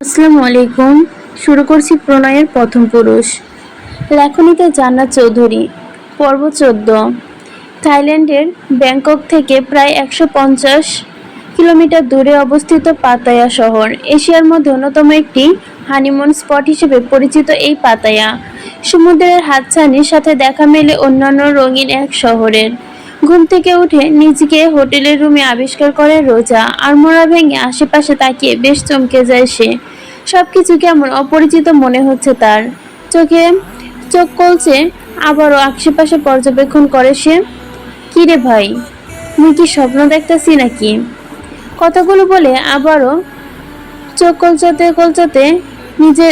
আসসালামু আলাইকুম। শুরু করছি প্রণয়ের প্রথম পুরুষ। লেখনীতে জান্নাত চৌধুরী, পর্ব চোদ্দ। থাইল্যান্ডের ব্যাংকক থেকে প্রায় একশো পঞ্চাশ কিলোমিটার দূরে অবস্থিত পাতায়া শহর, এশিয়ার মধ্যে অন্যতম একটি হানিমুন স্পট হিসেবে পরিচিত এই পাতায়া। সমুদ্রের হাতছানির সাথে দেখা মেলে অন্যান্য রঙিন এক শহরের। ঘুম থেকে উঠে নিজেকে হোটেলের রুমে আবিষ্কার করে রোজা আর মোড়া ভেঙে আশেপাশে তাকিয়ে বেশ চমকে যায় সে। সব কিছু কেমন অপরিচিত মনে হচ্ছে তার। চোখে চোখ কলছে আবারও আশেপাশে পর্যবেক্ষণ করে সে। কি রে ভাই, তুই কি স্বপ্ন দেখতেছি নাকি? কথাগুলো বলে আবারও চোখ কলচাতে কলচাতে নিজে,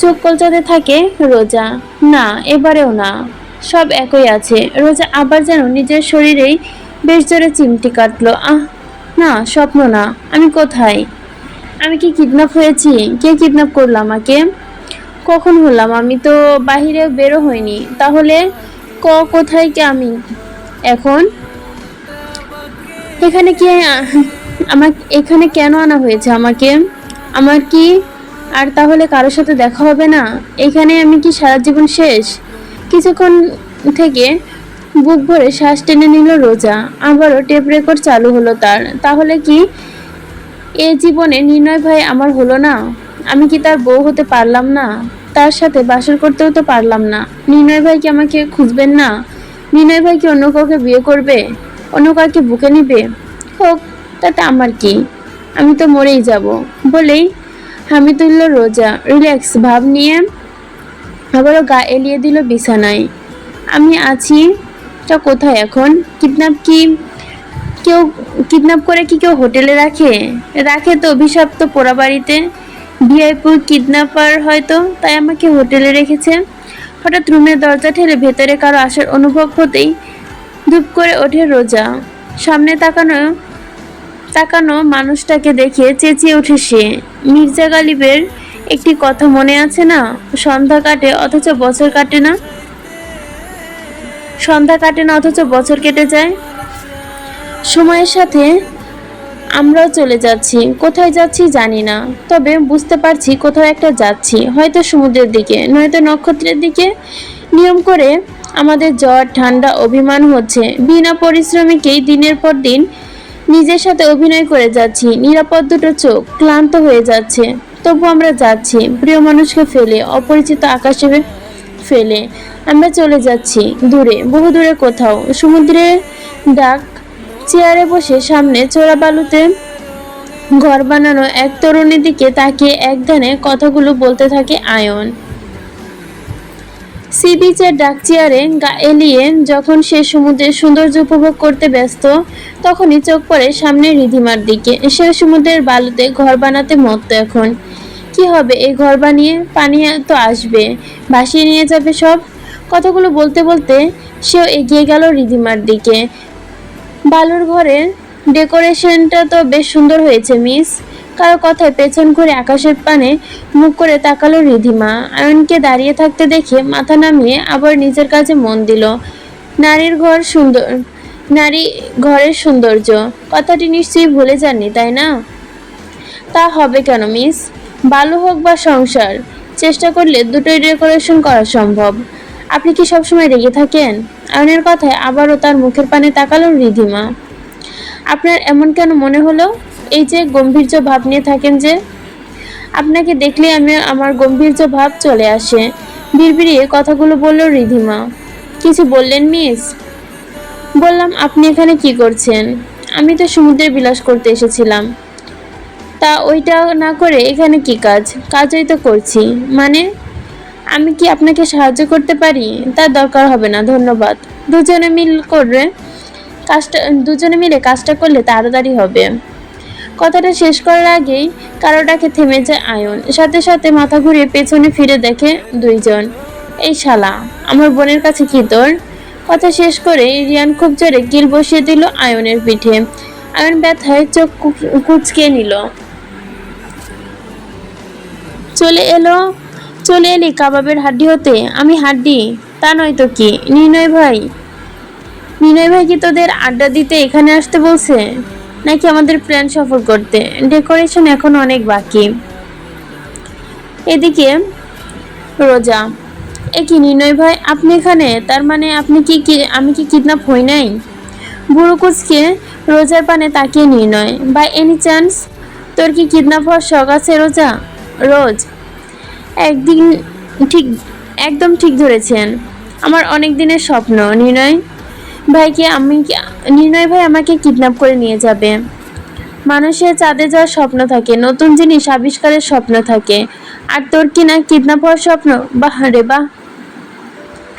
চোখ কলচাতে থাকে রোজা। না, এবারেও না। সব একই আছে। রোজা আবার যেন নিজের শরীরেই বেশ জোরে চিমটি কাটলো। আহ, না, স্বপ্ন না। আমি কোথায়? আমি কি কিডন্যাপ হয়েছি? কে কিডন্যাপ করল আমাকে? কখন হলাম? আমি তো বাহিরে বেরো হইনি তাহলে ক, কোথায় কি আমি? এখন? এখানে কি আমার এখানে কেন আনা হয়েছে আমাকে? আমার কি, আর তাহলে কারোর সাথে দেখা হবে না? এখানে আমি কি সারা জীবন শেষ? কিছুক্ষণ থেকে বুক ভরে শ্বাস টেনে নিল রোজা। আবারও টেপ রেকর্ড চালু হলো তার। তাহলে কি এ জীবনে নির্ণয় ভাই আমার হলো না? আমি কি তার বউ হতে পারলাম না? তার সাথে বাসর করতেও তো পারলাম না। নির্ণয় ভাই কি আমাকে খুঁজবেন না? নির্ণয় ভাই কি অন্য কাউকে বিয়ে করবে? অন্য কাউকে বুকে নিবে? হোক, তাতে আমার কি? আমি তো মরেই যাব। বলেই হামিদুল্লাহ রোজা রিল্যাক্স ভাব নিয়ে আবারও গা এলিয়ে দিল বিছানায়। আমি আছি, তা কোথায় এখন? কিডন্যাপ কি কেউ, কিডন্যাপ করে কি কেউ হোটেলে রাখে? রাখে তো অভিশপ্ত পোড়া বাড়িতে। ভিআইপি কিডন্যাপার হয়তো, তাই আমাকে হোটেলে রেখেছে। হঠাৎ রুমের দরজা ঠেলে ভেতরে কারও আসার অনুভব হতেই ধূপ করে ওঠে রোজা। সামনে তাকানো তাকানো মানুষটাকে দেখে চেঁচিয়ে ওঠে সে। মির্জা গালিবের একটি কথা মনে আছে না? সন্ধ্যা কাটে, অথচ বছর কাটে না? সন্ধ্যা কাটে না, অথচ বছর কেটে যায়? সময়ের সাথে আমরাও চলে যাচ্ছি। কোথায় যাচ্ছি জানি না। তবে বুঝতে পারছি কোথাও একটা যাচ্ছি। হয়তো সমুদ্রের দিকে, নয়তো নক্ষত্রের দিকে। নিয়ম করে আমাদের জ্বর, ঠান্ডা, অভিমান হচ্ছে। বিনা পরিশ্রমিকেই দিনের পর দিন নিজের সাথে অভিনয় করে যাচ্ছি। নিরাপদ দুটো চোখ, ক্লান্ত হয়ে যাচ্ছে। তবু আমরা যাচ্ছি। প্রিয় মানুষকে ফেলে, অপরিচিত আকাশে ফেলে আমরা চলে যাচ্ছি। দূরে, বহু দূরে কোথাও, সমুদ্রে ডাক, চেয়ারে বসে সামনে চোরা বালুতে ঘর বানানো এক তরুণীর দিকে তাকিয়ে এক ধ্যানে কথাগুলো বলতে থাকে আয়ন। সি বিচের ডাক চেয়ারে গা এলিয়ে যখন সে সমুদ্রের সৌন্দর্য উপভোগ করতে ব্যস্ত, তখনই চোখ পড়ে সামনে রিধিমার দিকে। সে সমুদ্রের বালুতে ঘর বানাতে মত্ত এখন। কি হবে এই ঘর বানিয়ে পানি তো আসবে, ভাসিয়ে নিয়ে যাবে সব? কথাগুলো বলতে বলতে সেও এগিয়ে গেল রিধিমার দিকে। বালুর ঘরের ডেকোরেশনটা তো বেশ সুন্দর হয়েছে, মিস। কারও কথায় পেছন ঘুরে আকাশের পানে মুখ করে তাকালো রিধিমা। আয়নকে দাঁড়িয়ে থাকতে দেখে মাথা নামিয়ে আবার নিজের কাজে মন দিল। নারীর ঘর সুন্দর, নারী ঘরের সৌন্দর্য। কথাটি নিশ্চয়ই ভুলে যাননি, তাই না? তা হবে কেন, মিস? বালু হোক বা সংসার, চেষ্টা করলে দুটোই ডেকোরেশন করা সম্ভব। আপনি কি সবসময় রেগে থাকেন? আয়নের কথায় আবারও তার মুখের পানে তাকালো রিধিমা। আপনার এমন কেন মনে হলো? এই যে গম্ভীর্য ভাব নিয়ে থাকেন যে, আপনাকে দেখলে আমি আমার গম্ভীর্য ভাব চলে আসে। বিড়বিড়িয়ে কথাগুলো বলল রিধিমা। কিছু বললেন মিস? বললাম, আপনি এখানে কি করছেন? আমি তো সমুদ্রে বিলাস করতে এসেছিলাম। তা ওইটা না করে এখানে কি কাজ? কাজই তো করছি। মানে আমি কি আপনাকে সাহায্য করতে পারি? তার দরকার হবে না, ধন্যবাদ। দুজনে মিল করে কাজটা, দুজনে মিলে কাজটা করলে তাড়াতাড়ি হবে। কথাটা শেষ করার আগেই কারোটাকে থেমে যায় আয়ন। সাথে সাথে মাথা ঘুরিয়ে পেছনে ফিরে দেখে দুইজন। এই শালা, আমার বোনের কাছে কি তোর? কথা শেষ করে রিয়ান খুব জোরে কিল বসিয়ে দিল আয়নের পিঠে। আয়ন ব্যথায় চোখ কুঁচকে নিল। চলে এলো, চলে এলি কাবাবের হাড্ডি হতে? আমি হাড্ডি, তা নয় তো কি? নির্ণয় ভাই নির্ণয় ভাই কি তোদের আড্ডা দিতে এখানে আসতে বলছে? নাকি আমাদের প্ল্যান সফল করতে? ডেকোরেশন এখন অনেক বাকি। এদিকে, রোজা। এ কি নির্ণয় ভাই, আপনি এখানে? তার মানে আপনি কি আমি কি কিডন্যাপ হই নাই? বুড়ো কুচকে রোজার পানে তাকিয়ে নির্ণয়। বাই এনি চান্স তোর কি কিডন্যাপ হওয়ার শখ আছে রোজা? রোজ। একদিন ঠিক, একদম ঠিক ধরেছেন। আমার অনেক দিনের স্বপ্ন, নির্ণয়। ভাইকে আমি নির্ণয় ভাই আমাকে কিডন্যাপ করে নিয়ে যাবে। মানুষের চাঁদে যাওয়ার স্বপ্ন থাকে, নতুন জিনিস আবিষ্কারের স্বপ্ন থাকে। আর তোর কি না কিডন্যাপ হওয়ার স্বপ্ন? বাহ রে বাহ।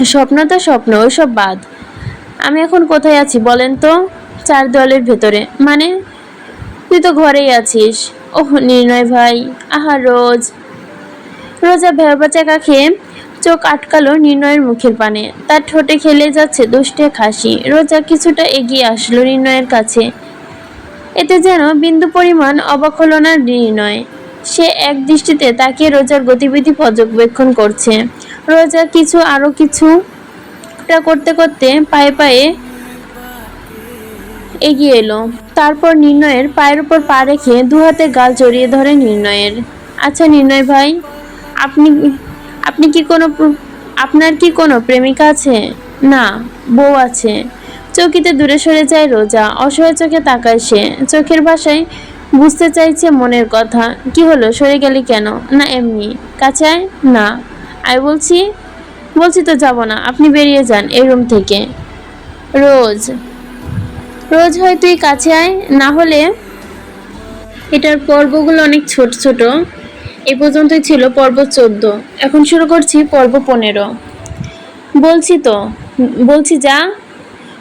স্বপ্ন তো স্বপ্ন, ওইসব বাদ। আমি এখন কোথায় আছি বলেন তো? চার দলের ভেতরে। মানে তুই তো ঘরেই আছিস। ওহ, নির্ণয় ভাই, আহা রোজ। রোজা ভেবা চাকা খেয়ে চোখ আটকালো নির্ণয়ের মুখের পানে। তার ঠোঁটে খেলে যাচ্ছে দুষ্টে খাসি। রোজা কিছুটা এগিয়ে আসলো নির্ণয়ের কাছে। এতে যেন বিন্দু পরিমাণ অবাক হলো না নির্ণয়। সে এক দৃষ্টিতে তাকিয়ে রোজার গতিবিধি পর্যবেক্ষণ করছে। রোজা কিছু আরও কিছুটা করতে করতে পায়ে পায়ে এগিয়ে এলো। তারপর নির্ণয়ের পায়ের উপর পা রেখে দু হাতে গাল জড়িয়ে ধরে নির্ণয়ের। আচ্ছা নির্ণয় ভাই, আপনি আপনি কি কোনো আপনার কি কোনো প্রেমিকা আছে? না, বউ আছে। চৌকিতে দূরে সরে যায় রোজা, অসহায় চোখে তাকায় সে। চোখের ভাষায় বুঝতে চাইছে মনের কথা। কি হলো, সরে গেলি কেন? না, এমনি। কাছে? না। আয় বলছি? বলছি তো যাব না, আপনি বেরিয়ে যান এই রুম থেকে। রোজ। রোজ হয় তুই কাছে আয়, না হলে এটার পর্বগুলো অনেক ছোট ছোট। এ পর্যন্তই ছিল পর্ব চোদ্দ। এখন শুরু করছি পর্ব পনেরো। বলছি তো, বলছি যা,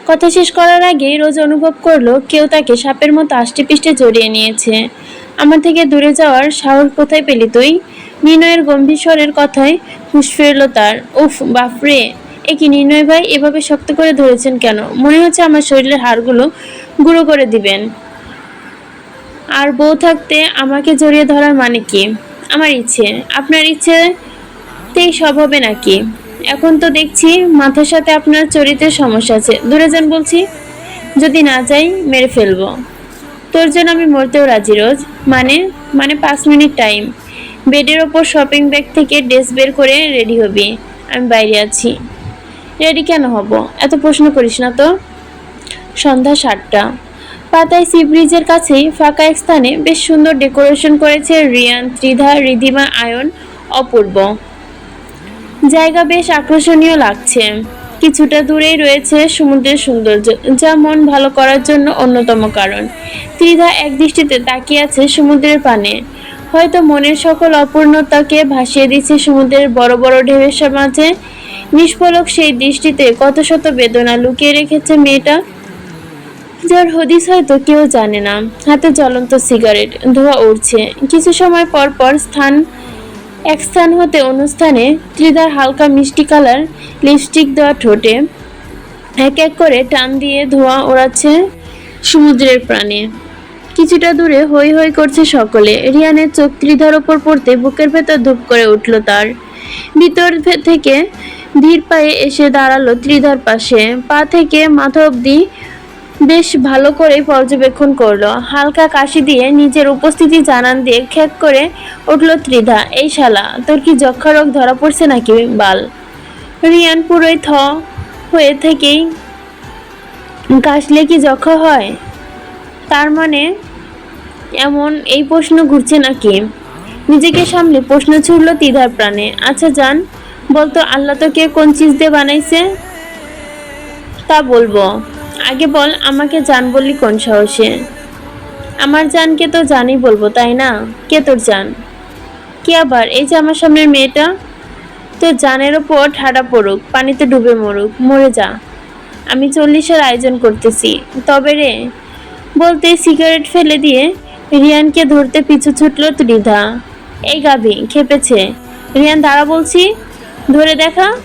কথা শেষ করার আগেই রোজ অনুভব করল কেউ তাকে সাপের মতো আষ্টে পিষ্টে জড়িয়ে নিয়েছে। আমার থেকে দূরে যাওয়ার সাহস কোথায় পেলি তুই? নির্ণয়ের গম্ভীর স্বরের কথায় হুঁশ ফিরল তার। উফ বাপরে এ কি নির্ণয় ভাই, এভাবে শক্ত করে ধরেছেন কেন? মনে হচ্ছে আমার শরীরের হাড়গুলো গুঁড়ো করে দিবেন। আর বউ থাকতে আমাকে জড়িয়ে ধরার মানে কি? আমার ইচ্ছে। আপনার ইচ্ছেতেই সব হবে নাকি? এখন তো দেখছি মাথার সাথে আপনার চরিত্রের সমস্যা আছে। দূরে যান বলছি। যদি না যাই, মেরে ফেলব। তোর জন্য আমি মরতেও রাজি রোজ। মানে মানে পাঁচ মিনিট টাইম। বেডের ওপর শপিং ব্যাগ থেকে ড্রেস বের করে রেডি হবি। আমি বাইরে আছি। রেডি কেন হব? এত প্রশ্ন করিস না তো? সন্ধ্যা সাতটা। পাতায় সি ব্রিজের কাছেই ফাঁকা স্থানে বেশ সুন্দর ডেকোরেশন করেছে রিয়ান, ত্রিধা, রিধিমা, আয়ন, অপূর্ব। জায়গা বেশ আকর্ষণীয় লাগছে। কিছুটা দূরেই রয়েছে সমুদ্রের সৌন্দর্য, যা মন ভালো করার জন্য অন্যতম কারণ। ত্রিধা এক দৃষ্টিতে তাকিয়ে আছে সমুদ্রের পানে। হয়তো মনের সকল অপূর্ণতাকে ভাসিয়ে দিচ্ছে সমুদ্রের বড় বড় ঢেউয়ের মাঝে। নিষ্পলক সেই দৃষ্টিতে কত শত বেদনা লুকিয়ে রেখেছে মেয়েটা। যার হদিস হয়তো কেউ জানে না। হাতে জ্বলন্ত সিগারেট, ধোঁয়া উঠছে কিছু সময় পর পর স্থান, এক স্থান হতে অনুষ্ঠানে ত্রিধার হালকা মিষ্টি কালার, লিপস্টিক দেওয়া ঠোঁটে। এক এক করে টান দিয়ে ধোঁয়া ওড়াচ্ছে সমুদ্রের প্রাণে। কিছুটা দূরে হই হই করছে সকলে। রিয়ানের চোখ ত্রিধার ওপর পড়তে বুকের ভেতর ধূপ করে উঠল তার। ভিতর থেকে ধীর পায়ে এসে দাঁড়াল ত্রিধার পাশে। পা থেকে মাথা অবধি বেশ ভালো করে পর্যবেক্ষণ করল। হালকা কাশি দিয়ে নিজের উপস্থিতি জানান দিয়ে খ্যাক করে উঠল ত্রিধা, এই শালা, তোর কি যক্ষা রোগ ধরা পড়ছে নাকি বাল? রিয়ান পুরোই থ হয়ে থেকেই, কাশলে কি যক্ষা হয়? তার মানে এমন এই প্রশ্ন ঘুরছে নাকি? নিজেকে সামলে প্রশ্ন ছুড়ল তিধার প্রাণে আচ্ছা যান বলতো আল্লাহ তোকে কোন চিজ দিয়ে বানাইছে? তা বলব। আগে বল, আমাকে জান বললি কোন সাহসে? আমার জানকে তো জানি বলব, তাই না? কে তোর জান? কি আবার? এই যে আমার সামনের মেয়েটা? তোর জানের ওপর ঠাডা পড়ুক, পানিতে ডুবে মরুক, মরে যা। আমি চল্লিশের আয়োজন করতেছি, তবে রে? বলতে সিগারেট ফেলে দিয়ে রিয়ানকে ধরতে পিছু ছুটল ত্রিধা। এই গাভী, খেপেছে। রিয়ান, দাঁড়া বলছি, ধরে দেখা।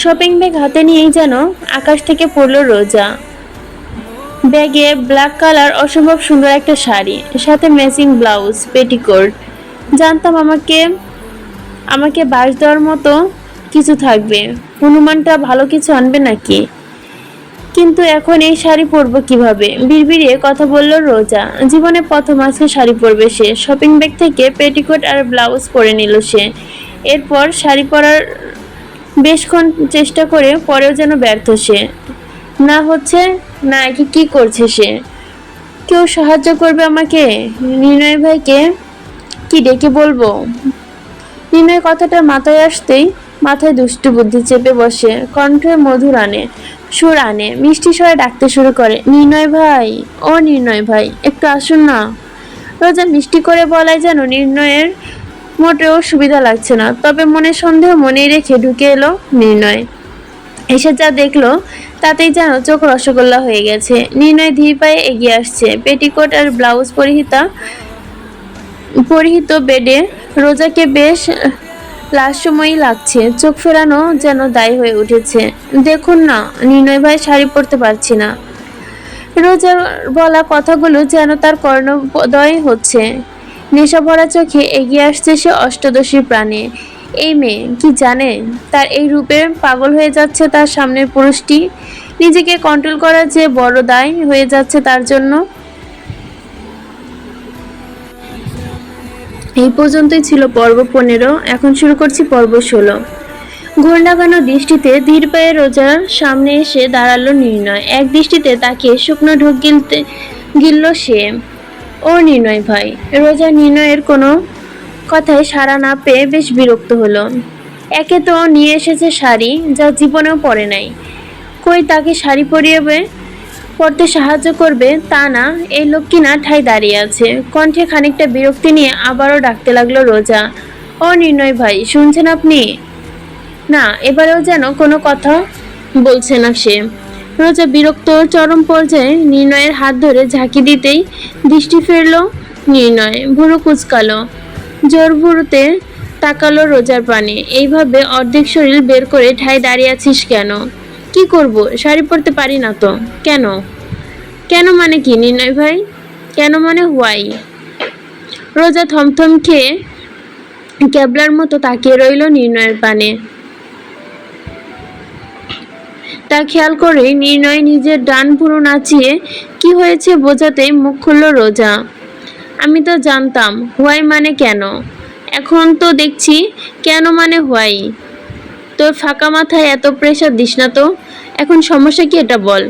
শপিং ব্যাগ হাতে নিয়েই যেন আকাশ থেকে পড়ল রোজা। ব্যাগে ব্ল্যাক কালার অসম্ভব সুন্দর একটা শাড়ি, সাথে ম্যাচিং ব্লাউজ, পেটিকোট। জানতাম আমাকে আমাকে বাস দেওয়ার মতো কিছু থাকবে। হনুমানটা ভালো কিছু আনবে নাকি? কিন্তু এখন এই শাড়ি পরবো কীভাবে? বিড়বিড়িয়ে কথা বলল রোজা। জীবনে প্রথম আজকে শাড়ি পরবে সে। শপিং ব্যাগ থেকে পেটিকোট আর ব্লাউজ পরে নিল সে। এরপর শাড়ি পরার বেশক্ষণ চেষ্টা করে পরেও যেন ব্যর্থ সে। না হচ্ছে, না কি কি করছে সে? কেউ সাহায্য করবে আমাকে? নির্ণয় ভাইকে কি ডেকে বলব? নির্ণয় কথাটা মাথায় আসতেই মাথায় দুষ্টু বুদ্ধি চেপে বসে, কণ্ঠে মধুর আনে, সুর আনে, মিষ্টি স্বরে ডাকতে শুরু করে, নির্ণয় ভাই, ও নির্ণয় ভাই, একটু আসুন না। রোজা মিষ্টি করে বলায় যেন নির্ণয়ের মোটেও সুবিধা লাগছে না। তবে মনে সন্দেহ মনেই রেখে ঢুকে এলো নির্ণয়। এসে যা দেখল, তাতেই যেন চোখ রসগোল্লা হয়ে গেছে। নির্ণয় ধীর পায়ে এগিয়ে আসছে। পেটিকোট আর ব্লাউজ পরিহিতা, পরিহিত বেডে রোজাকে বেশ লাস্যময়ী লাগছে। চোখ ফেরানো যেন দায়ী হয়ে উঠেছে। দেখুন না, নির্ণয় ভাই শাড়ি পরতে পারছি না। রোজার বলা কথাগুলো যেন তার কর্ণদয় হচ্ছে। নেশা ভরা চোখে এগিয়ে আসছে সে অষ্টদশী প্রাণে। এই মেয়ে কি জানে? তার এই রূপে পাগল হয়ে যাচ্ছে তার সামনের পুরুষটি। নিজেকে কন্ট্রোল করার যে বড় দায় হয়ে যাচ্ছে তার জন্য। এই পর্যন্তই ছিল পর্ব পনেরো। এখন শুরু করছি পর্ব ষোলো। ঘোর লাগানো দৃষ্টিতে ধীর পায়ে রোজার সামনে এসে দাঁড়াল নির্ণয়। এক দৃষ্টিতে তাকে শুকনো ঢোক গিলতে গিলল সে। ও নির্ণয় ভাই, রোজা নির্ণয়ের কোনো কথায় সাড়া না পেয়ে বেশ বিরক্ত হলো। একে তো নিয়ে এসেছে শাড়ি, যা জীবনেও পরে নাই। কই তাকে শাড়ি পরিয়ে পড়তে সাহায্য করবে তা না, এই লোক কিনা ঠাই দাঁড়িয়ে আছে। কণ্ঠে খানিকটা বিরক্তি নিয়ে আবারও ডাকতে লাগল রোজা। ও নির্ণয় ভাই, শুনছেন আপনি? না, এবারেও যেন কোনো কথা বলছে না সে। রোজা বিরক্ত চরম পর্যায়ে নির্ণয়ের হাত ধরে ঝাঁকি দিতেই দৃষ্টি ফেরল নির্ণয়। ভুরু কুচকালো। জোর ভুরুতে তাকালো রোজার পানে। এইভাবে অর্ধেক শরীর বের করে ঠাই দাঁড়িয়ে আছিস কেন? কি করব? শাড়ি পরতে পারি না তো। কেন? কেন মানে কি নির্ণয় ভাই? কেন মানে হোয়াই রোজা থমথম খেয়ে ক্যাবলার মতো তাকিয়ে রইল নির্ণয়ের পানে। তা খেয়াল করে নির্ণয় নিজের ডান ভুরু নাচিয়ে কি হয়েছে বোঝাতেই মুখ খুলল রোজা। আমি তো জানতাম, হোয়াই মানে কেন? এখন তো দেখছি, কেন মানে হোয়াই? তোর ফাঁকা মাথায় এত প্রেশার দিস না তো? এখন সমস্যা কি এটা বল?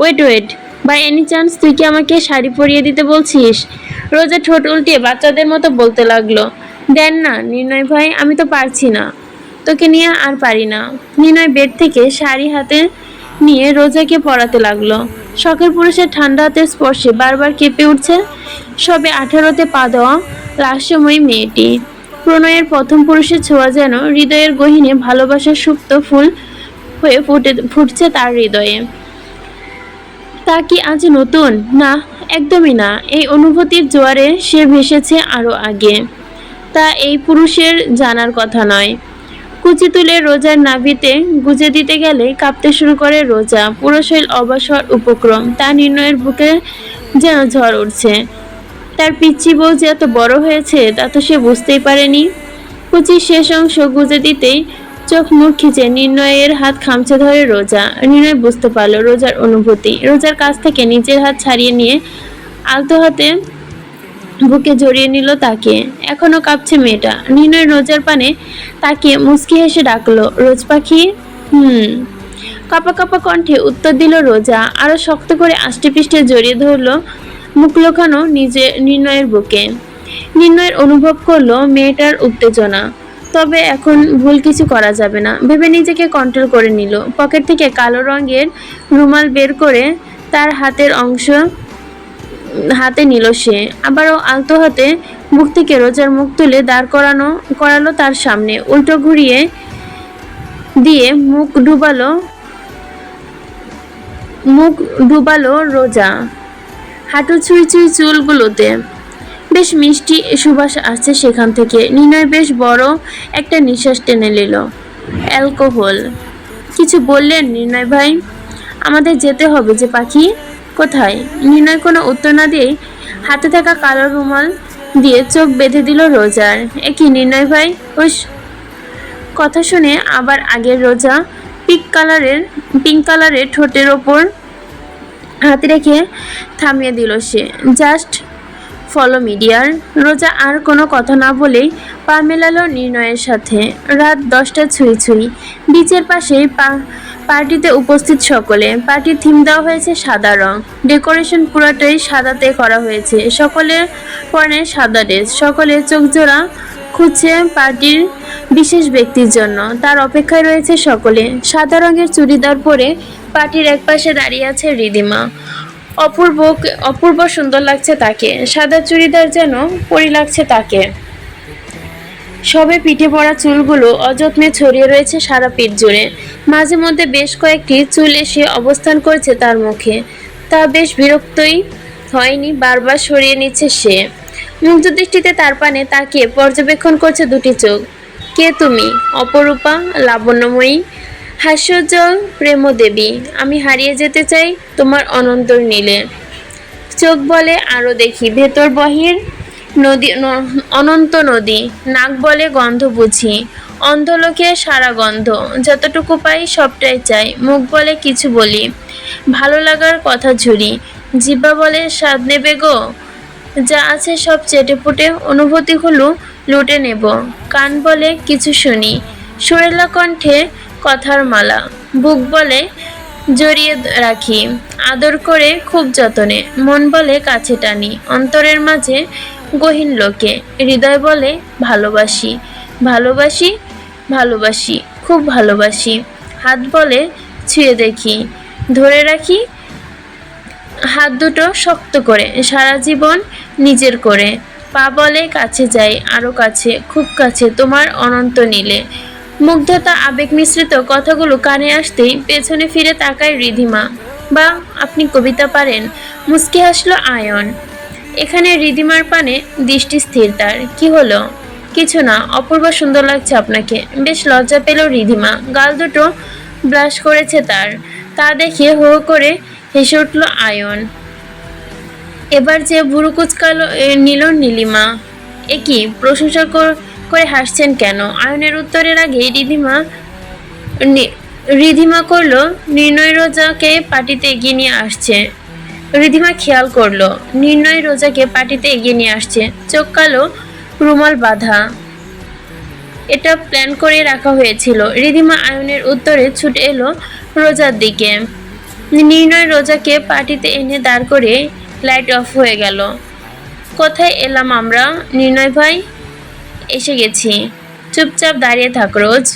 Wait wait by any chance তুই কি আমাকে শাড়ি পরিয়ে দিতে বলছিস? রোজা ঠোঁট উল্টিয়ে বাচ্চাদের মতো বলতে লাগল। দেন না, নির্ণয় ভাই, আমি তো পারছি না। তোকে নিয়ে আর পারি না। নির্ণয় বেড থেকে শাড়ি হাতে নিয়ে রোজাকে পরাতে লাগল। শখের পুরুষের ঠান্ডা হাতের স্পর্শে বারবার কেঁপে উঠছে সবে আঠারোতে পা দেওয়া লাস্যময়ী মেয়েটি। প্রণয়ের প্রথম পুরুষের ছোঁয়া যেন হৃদয়ের গহিনে ভালোবাসার সুপ্ত ফুল হয়ে ফুটে, ফুটছে তার হৃদয়ে। তা কি আজ নতুন? না, একদমই না। এই অনুভূতির জোয়ারে সে ভেসেছে আরও আগে। তা এই পুরুষের জানার কথা নয়। কুচি তুলে রোজার নাভিতে গুজে দিতে গেলে কাঁপতে শুরু করে রোজা পুরো শৈল অবসর উপক্রম। তা নির্ণয়ের বুকে যেন ঝড় উঠছে। তার পিচ্ছি বউ যে এত বড় হয়েছে, তা তো সে বুঝতেই পারেনি। কুচির শেষ অংশ গুজে দিতেই চোখ মুখ খিচে নির্ণয়ের হাত খামচে ধরে রোজা। নির্ণয় বুঝতে পারল রোজার অনুভূতি। রোজার কাছ থেকে নিজের হাত ছাড়িয়ে নিয়ে আলতো হাতে বুকে জড়িয়ে নিল তাকে। এখনও কাঁপছে মেয়েটা। নির্ণয় রোজার পানে তাকে মুচকি হেসে ডাকলো, রোজ পাখি? হুম। কাপা কাপা কণ্ঠে উত্তর দিল রোজা, আরও শক্ত করে আষ্টে পিষ্টে জড়িয়ে ধরলো মুখ লোকানো নিজে নির্ণয়ের বুকে। নির্ণয়ের অনুভব করল মেয়েটার উত্তেজনা, তবে এখন ভুল কিছু করা যাবে না। ভেবে নিজেকে কন্ট্রোল করে নিল। পকেট থেকে কালো রঙের রুমাল বের করে তার হাতের অংশ হাতে নিল সে। আবারও আলতো হাতে মুখ থেকে রোজার মুখ তুলে দাঁড় করানো, করালো তার সামনে। উল্টো ঘুরিয়ে দিয়ে মুখ ডুবালো মুখ ডুবালো রোজা। হাঁটু ছুঁই ছুঁই চুলগুলোতে। বেশ মিষ্টি সুবাস আসছে সেখান থেকে। নির্ণয় বেশ বড় একটা নিঃশ্বাস টেনে নিল। অ্যালকোহল। কিছু বললেন নির্ণয় ভাই, আমাদের যেতে হবে যে পাখি? কোথায়? নির্ণয় কোনো উত্তর না দিয়ে হাতে থাকা কালো রুমাল দিয়ে চোখ বেঁধে দিল রোজার। একই নির্ণয় ভাই, ওই কথা শুনে আবার আগের রোজা পিঙ্ক কালারের পিঙ্ক কালারের ঠোঁটের ওপর হাত রেখে থামিয়ে দিল সে। জাস্ট ফলো মিডিয়ার রোজা আর কোনো কথা না বলেই পা মেলালো নির্ণয়ের সাথে। রাত দশটা ছুঁই ছুঁই। বিচের পাশেই পা পার্টিতে উপস্থিত সকলে। পার্টির থিম দেওয়া হয়েছে সাদা রং। ডেকোরেশন পুরোটাই সাদাতে করা হয়েছে। সকলে পরে সাদা ড্রেস। সকলে চোখ জোড়া খুঁজছে পার্টির বিশেষ ব্যক্তির জন্য। তার অপেক্ষায় রয়েছে সকলে। সাদা রঙের চুড়িদার পরে পার্টির একপাশে দাঁড়িয়ে আছে রিদিমা। অপূর্ব অপূর্ব সুন্দর লাগছে তাকে। সাদা চুড়িদার যেন পরি লাগছে তাকে। সবে পিঠে পড়া চুলগুলো অযত্নে ছড়িয়ে রয়েছে সারা পিঠ জুড়ে। মাঝে মধ্যে বেশ কয়েকটি চুল এসে অবস্থান করছে তার মুখে। তা বেশ বিরক্তই হয়নি, বারবার সরিয়ে নিচ্ছে সে। মুগ্ধ দৃষ্টিতে তার পানে তাকিয়ে পর্যবেক্ষণ করছে দুটি চোখ। কে তুমি? অপরূপা, লাবণ্যময়ী, হাস্যোজ্জ্বল, প্রেমদেবী। আমি হারিয়ে যেতে চাই তোমার অনন্তর নীলে। চোখ বলে আরও দেখি, ভেতর বহির নদী অনন্ত নদী নাক বলে গন্ধ বুঝি। অন্ধলোকে সারা গন্ধ, যতটুকু পাই সবটাই চাই, মুখ বলে কিছু বলি। ভালো লাগার কথা ঝুরি জিব্বা বলে স্বাদ নেবে গো। যা আছে সব চেটে পুটে অনুভূতিগুলো লুটে নেব। কান বলে কিছু শুনি, সুরেলা কণ্ঠে কথার মালা, বুক বলে জড়িয়ে রাখি। আদর করে খুব যতনে, মন বলে কাছে টানি, অন্তরের মাঝে গহীন লোকে। হৃদয় বলে, ভালোবাসি ভালোবাসি ভালোবাসি, খুব ভালোবাসি। হাত বলে, ছুঁয়ে দেখি। ধরে রাখি, হাত দুটো শক্ত করে, সারা জীবন নিজের করে। পা বলে, কাছে যাই আরও কাছে, খুব কাছে, তোমার অনন্ত নীলে। মুগ্ধতা, আবেগ মিশ্রিত কথাগুলো কানে আসতেই পেছনে ফিরে তাকায় রিধিমা। বা, আপনি কবিতা পারেন? মুস্কি হাসলো আয়ন। এখানে রিধিমার পানে দৃষ্টি স্থির তার। কি হলো? কিছু না, অপূর্ব সুন্দর লাগছে আপনাকে। বেশ লজ্জা পেল রিধিমা গাল দুটো ব্রাশ করেছে তার। তা দেখে হো করে হেসে উঠল আয়ন। এবার যে বুড়ো কুচকালো নিল নীলিমা। এ কি, প্রশংসা করে হাসছেন কেন? আয়নের উত্তরের আগে রিধিমা রিধিমা করল নির্ণয় রোজাকে পার্টিতে এগিয়ে নিয়ে আসছে। রিধিমা খেয়াল করল, নির্ণয় রোজাকে পার্টিতে এগিয়ে নিয়ে আসছে। চোখ কালো, রুমাল বাঁধা। এটা প্ল্যান করে রাখা হয়েছিল। রিধিমা আয়নের উত্তরে ছুটে এলো রোজার দিকে। নির্ণয় রোজাকে পার্টিতে এনে দাঁড় করে লাইট অফ হয়ে গেল। কোথায় এলাম আমরা? নির্ণয় ভাই, এসে গেছি। চুপচাপ দাঁড়িয়ে থাক রোজ।